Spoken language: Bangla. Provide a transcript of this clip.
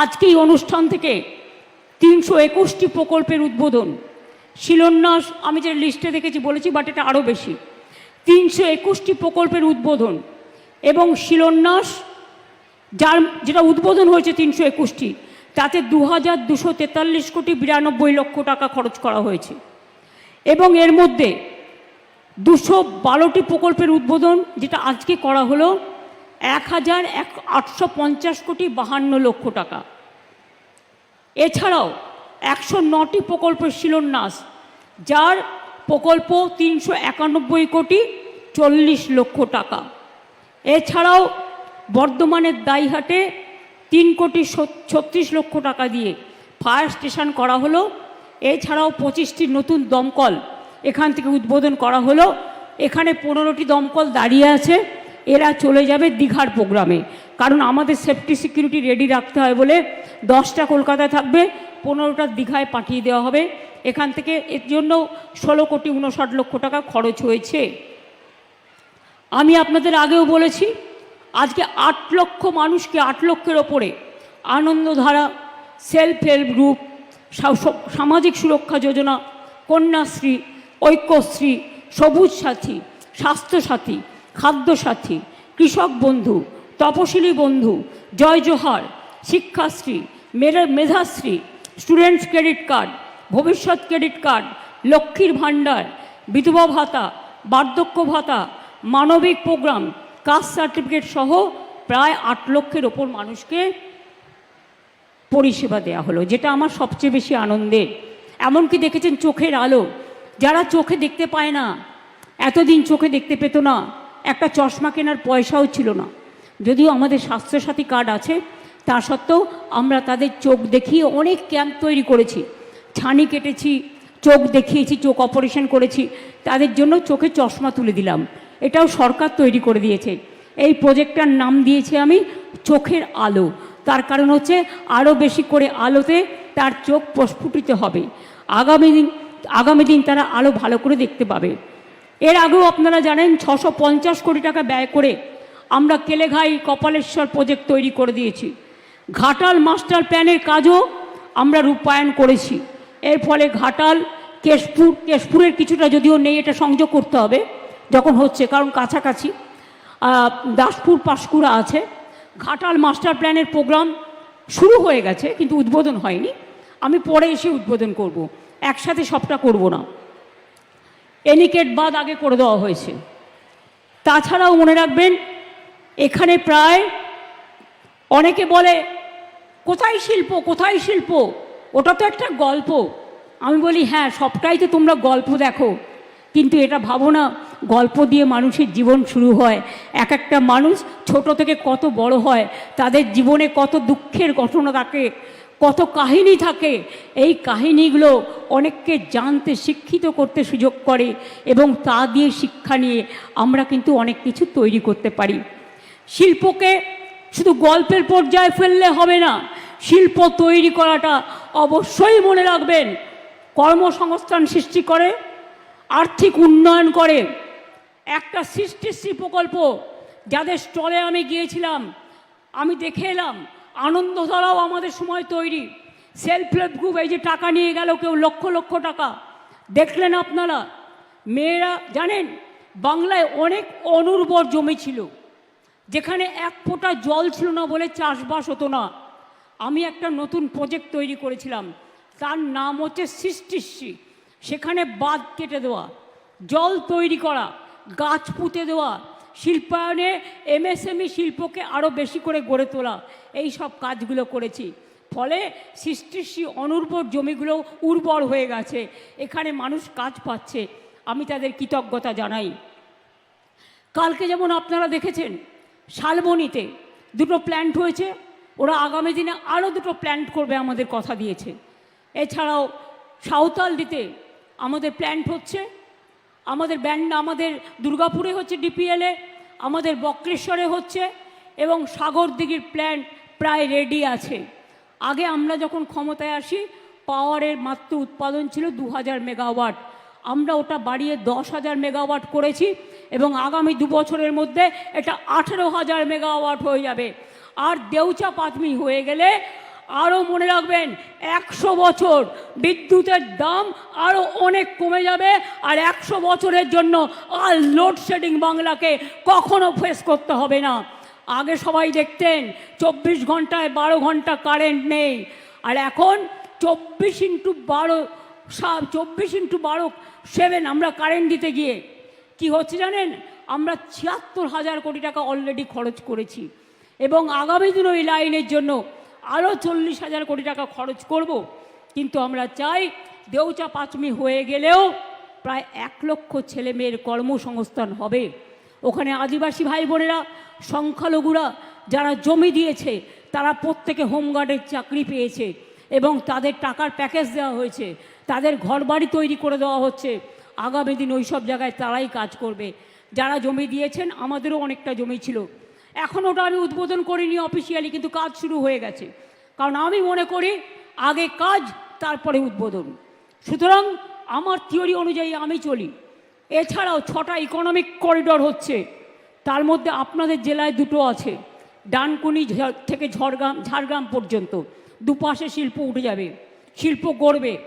আজকে এই অনুষ্ঠান থেকে তিনশো একুশটি প্রকল্পের উদ্বোধন। শিলান্যাস, আমি যে লিস্টে দেখেছি, বলেছি বাট এটা আরও বেশি। তিনশো একুশটি প্রকল্পের উদ্বোধন এবং শিলান্যাস, যার যেটা উদ্বোধন হয়েছে তিনশো একুশটি, তাতে দু হাজার দুশো তেতাল্লিশ কোটি বিরানব্বই লক্ষ টাকা খরচ করা হয়েছে। এবং এর মধ্যে দুশো বারোটি প্রকল্পের উদ্বোধন, যেটা আজকে করা হলো এক হাজার এক আটশো পঞ্চাশ কোটি বাহান্ন লক্ষ টাকা। এছাড়াও একশো নটি প্রকল্পের শিলান্যাস, যার প্রকল্প তিনশো একানব্বই কোটি চল্লিশ লক্ষ টাকা। এছাড়াও বর্ধমানের দাইহাটে তিন কোটি ছত্রিশ লক্ষ টাকা দিয়ে ফায়ার স্টেশন করা হলো। এছাড়াও পঁচিশটি নতুন দমকল এখান থেকে উদ্বোধন করা হলো। এখানে পনেরোটি দমকল দাঁড়িয়ে আছে। এরা চলে যাবে দীঘার প্রোগ্রামে। কারণ আমাদের সেফটি সিকিউরিটি রেডি রাখতে হয় বলে দশটা কলকাতায় থাকবে, পনেরোটা দীঘায় পাঠিয়ে দেওয়া হবে। এখান থেকে এর জন্য ষোলো কোটি উনষাট লক্ষ টাকা খরচ হয়েছে। আমি আপনাদের আগেও বলেছি, আজকে আট লক্ষ মানুষকে, আট লক্ষের ওপরে আনন্দধারা সেলফ হেল্প গ্রুপ সামাজিক সুরক্ষা যোজনা, কন্যাশ্রী, ঐক্যশ্রী, সবুজ সাথী Swasthya Sathi Khadya Sathi, Krishak Bandhu, Taposhili Bandhu, Jai Johar, Shikshashree, Medha, Medhashree students credit card Bhabishyat credit card লক্ষ্মীর ভাণ্ডার, বিধবা ভাতা, বার্ধক্য ভাতা, মানবিক প্রোগ্রাম কাস্ট সার্টিফিকেট সহ প্রায় আট লক্ষের ওপর মানুষকে পরিষেবা দেওয়া হলো, যেটা আমার সবচেয়ে বেশি আনন্দের। এমনকি দেখেছেন চোখের আলো, যারা চোখে দেখতে পায় না, এতদিন চোখে দেখতে পেত না একটা চশমা কেনার পয়সাও ছিল না। যদিও আমাদের স্বাস্থ্যসাথী কার্ড আছে, তা সত্ত্বেও আমরা তাদের চোখ দেখিয়ে অনেক ক্যাম্প তৈরি করেছি। ছানি কেটেছি, চোখ দেখিয়েছি, চোখ অপারেশন করেছি, তাদের জন্য চোখে চশমা তুলে দিলাম। এটাও সরকার তৈরি করে দিয়েছে। এই প্রজেক্টটার নাম দিয়েছি আমি চোখের আলো। তার কারণ হচ্ছে আরও বেশি করে আলোতে তার চোখ প্রস্ফুটিত হবে। আগামী দিন আগামী দিন তারা আলো ভালো করে দেখতে পাবে। এর আগেও আপনারা জানেন ছশো পঞ্চাশ কোটি টাকা ব্যয় করে আমরা কেলেঘাই কপালেশ্বর প্রজেক্ট তৈরি করে দিয়েছি। ঘাটাল মাস্টার প্ল্যানের কাজও আমরা রূপায়ণ করেছি। এর ফলে ঘাটাল, কেশপুর, কেশপুরের কিছুটা যদিও নেই এটা সংযোগ করতে হবে, যখন হচ্ছে, কারণ কাছাকাছি। দাসপুর, পাঁশকুড়া আছে। ঘাটাল মাস্টার প্ল্যানের প্রোগ্রাম শুরু হয়ে গেছে, কিন্তু উদ্বোধন হয়নি। আমি পরে এসে উদ্বোধন করব। একসাথে সবটা করব না। এনিকেট বাদ আগে করে দেওয়া হয়েছে। তাছাড়াও মনে রাখবেন, এখানে প্রায় অনেকে বলে, কোথায় শিল্প? কোথায় শিল্প? ওটা তো একটা গল্প। আমি বলি হ্যাঁ সবটাই তো তোমরা গল্প দেখো। কিন্তু এটা ভাবো না, গল্প দিয়ে মানুষের জীবন শুরু হয়। এক একটা মানুষ ছোট থেকে কত বড় হয়, তাদের জীবনে কত দুঃখের ঘটনা থাকে। কত কাহিনী থাকে। এই কাহিনীগুলো অনেককে জানতে, শিক্ষিত করতে সুযোগ করে এবং তা দিয়ে শিক্ষা নিয়ে আমরা কিন্তু অনেক কিছু তৈরি করতে পারি। শিল্পকে শুধু গল্পের পর্যায়ে ফেললে হবে না, শিল্প তৈরি করাটা অবশ্যই মনে রাখবেন। কর্মসংস্থান সৃষ্টি করে, আর্থিক উন্নয়ন করে। একটা সৃষ্টিশ্রী প্রকল্প, যাদের স্টলে আমি গিয়েছিলাম, আমি দেখে এলাম আনন্দধারাও আমাদের সময় তৈরি। সেলফ হেল্প গ্রুপ এই যে টাকা নিয়ে গেল কেউ লক্ষ লক্ষ টাকা। দেখলেন আপনারা, মেয়েরা, জানেন, বাংলায় অনেক অনুর্বর জমি ছিল। যেখানে এক ফোঁটা জল ছিল না বলে চাষবাস হতো না। আমি একটা নতুন প্রজেক্ট তৈরি করেছিলাম। তার নাম হচ্ছে সৃষ্টিশ্রী সেখানে বাঁধ কেটে দেওয়া, জল তৈরি করা, গাছ পুঁতে দেওয়া শিল্পায়নে এমএসএমই শিল্পকে আরও বেশি করে গড়ে তোলা। এই সব কাজগুলো করেছি। ফলে সৃষ্টিশ্রী অনুর্বর জমিগুলো উর্বর হয়ে গেছে। এখানে মানুষ কাজ পাচ্ছে। আমি তাদের কৃতজ্ঞতা জানাই। কালকে যেমন আপনারা দেখেছেন, শালবনিতে দুটো প্ল্যান্ট হয়েছে। ওরা আগামী দিনে আরও দুটো প্ল্যান্ট করবে আমাদের কথা দিয়েছে। এছাড়াও সাঁওতাল দিতে আমাদের প্ল্যান্ট হচ্ছে। আমাদের ব্যান্ড আমাদের দুর্গাপুরে হচ্ছে ডিপিএলে আমাদের বক্রেশ্বরে হচ্ছে এবং সাগরদিঘির প্ল্যান প্রায় রেডি আছে। আগে আমরা যখন ক্ষমতায় আসি, পাওয়ারের মাত্র উৎপাদন ছিল দু হাজার মেগাওয়াট। আমরা ওটা বাড়িয়ে দশ হাজার মেগাওয়াট করেছি এবং আগামী দু বছরের মধ্যে এটা আঠেরো হাজার মেগাওয়াট হয়ে যাবে। আর দেউচা পাতমি হয়ে গেলে আরও মনে রাখবেন, একশো বছর বিদ্যুতের দাম আরও অনেক কমে যাবে, আর একশো বছরের জন্য আর লোডশেডিং বাংলাকে কখনো ফেস করতে হবে না। আগে সবাই দেখতেন, চব্বিশ ঘন্টায় বারো ঘণ্টা কারেন্ট নেই, আর এখন চব্বিশ ইন্টু বারো চব্বিশ ইন্টু বারো সেভেন আমরা কারেন্ট দিতে গিয়ে, কি হচ্ছে জানেন? আমরা ছিয়াত্তর হাজার কোটি টাকা অলরেডি খরচ করেছি। এবং আগামী দিন ওই লাইনের জন্য আরও চল্লিশ হাজার কোটি টাকা খরচ করব। কিন্তু আমরা চাই দেউচা পাঁচমি হয়ে গেলেও প্রায় এক লক্ষ ছেলে মেয়ের কর্মসংস্থান হবে। ওখানে আদিবাসী ভাই বোনেরা, সংখ্যালঘুরা যারা জমি দিয়েছে, তারা প্রত্যেকে হোমগার্ডের চাকরি পেয়েছে এবং তাদের টাকার প্যাকেজ দেওয়া হয়েছে, তাদের ঘরবাড়ি তৈরি করে দেওয়া হচ্ছে। আগামী দিন ওই সব জায়গায় তারাই কাজ করবে। যারা জমি দিয়েছেন, আমাদেরও অনেকটা জমি ছিল। এখন ওটা আমি উদ্বোধন করিনি অফিসিয়ালি কিন্তু কাজ শুরু হয়ে গেছে। কারণ আমি মনে করি, আগে কাজ, তারপরে উদ্বোধন। সুতরাং আমার থিওরি অনুযায়ী আমি চলি। এছাড়াও ছটা ইকোনমিক করিডর হচ্ছে। তার মধ্যে আপনাদের জেলায় দুটো আছে। ডানকুনি থেকে ঝড়গ্রাম, ঝাড়গ্রাম পর্যন্ত। দুপাশে শিল্প উঠে যাবে। শিল্প গড়বে।